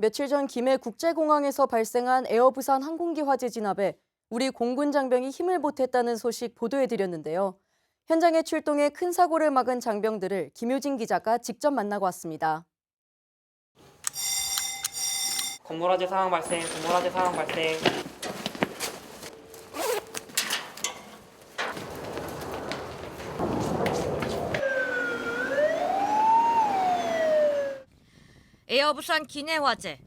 며칠 전 김해 국제공항에서 발생한 에어부산 항공기 화재 진압에 우리 공군 장병이 힘을 보탰다는 소식 보도해드렸는데요. 현장에 출동해 큰 사고를 막은 장병들을 김효진 기자가 직접 만나고 왔습니다. 건물 화재 상황 발생, 건물 화재 상황 발생. 에어부산 기내 화재.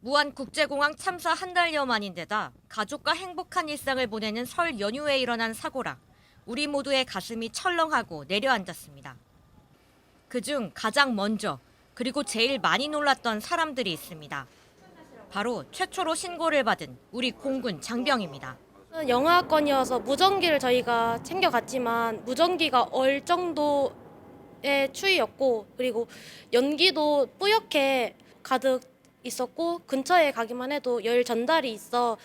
무안 국제공항 참사 한 달여 만인데다 가족과 행복한 일상을 보내는 설 연휴에 일어난 사고라 우리 모두의 가슴이 철렁하고 내려앉았습니다. 그중 가장 먼저 그리고 제일 많이 놀랐던 사람들이 있습니다. 바로 최초로 신고를 받은 우리 공군 장병입니다. 영하권이어서 무전기를 저희가 챙겨갔지만 무전기가 얼 정도 의 추위였고 그리고 연기도 뿌옇게 가득 있었고 근처에 가기만 해도 열 전달이 있어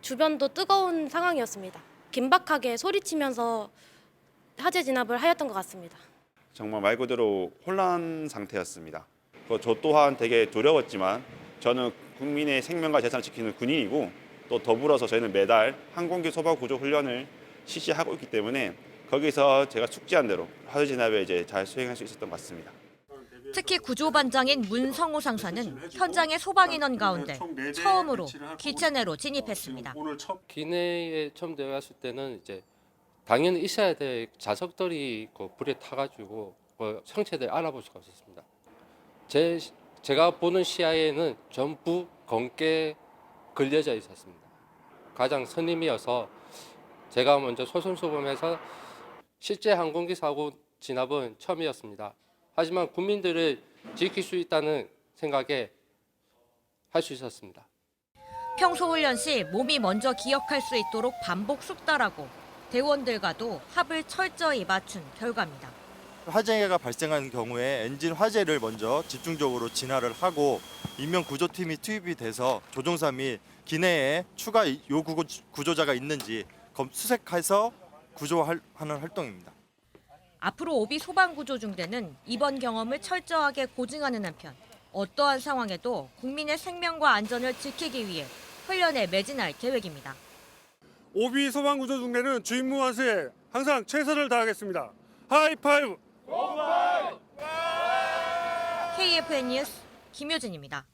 주변도 뜨거운 상황이었습니다. 긴박하게 소리치면서 화재 진압을 하였던 것 같습니다. 정말 말 그대로 혼란 상태였습니다. 그저 또한 되게 두려웠지만 저는 국민의 생명과 재산을 지키는 군인이고 또 더불어서 저희는 매달 항공기 소방 구조 훈련을 실시하고 있기 때문에 거기서 제가 숙지한 대로 화재 진압에 이제 잘 수행할 수 있었던 것 같습니다. 특히 구조반장인 문성호 상사는 현장의 소방 인원 가운데 처음으로 기체 내로 진입했습니다. 기내에 처음 들어갔을 때는 이제 당연히 있어야 될 자석들이 그 불에 타가지고 그 형체들 알아볼 수가 없었습니다. 제 제가 보는 시야에는 전부 검게 걸려져 있었습니다. 가장 선임이어서 제가 먼저 소선수범해서 실제 항공기 사고 진압은 처음이었습니다. 하지만 국민들을 지킬 수 있다는 생각에 할 수 있었습니다. 평소 훈련 시 몸이 먼저 기억할 수 있도록 반복 숙달하고 대원들과도 합을 철저히 맞춘 결과입니다. 화재가 발생한 경우에 엔진 화재를 먼저 집중적으로 진화를 하고 인명 구조팀이 투입이 돼서 조종사 및 기내에 추가 요구 구조자가 있는지 검- 수색해서 구조하는 활동입니다. 앞으로 오비 소방구조 중대는 이번 경험을 철저하게 고증하는 한편 어떠한 상황에도 국민의 생명과 안전을 지키기 위해 훈련에 매진할 계획입니다. 오비 소방구조 중대는 주임무 완수에 항상 최선을 다하겠습니다. 하이파이브! KFN 뉴스 김효진입니다.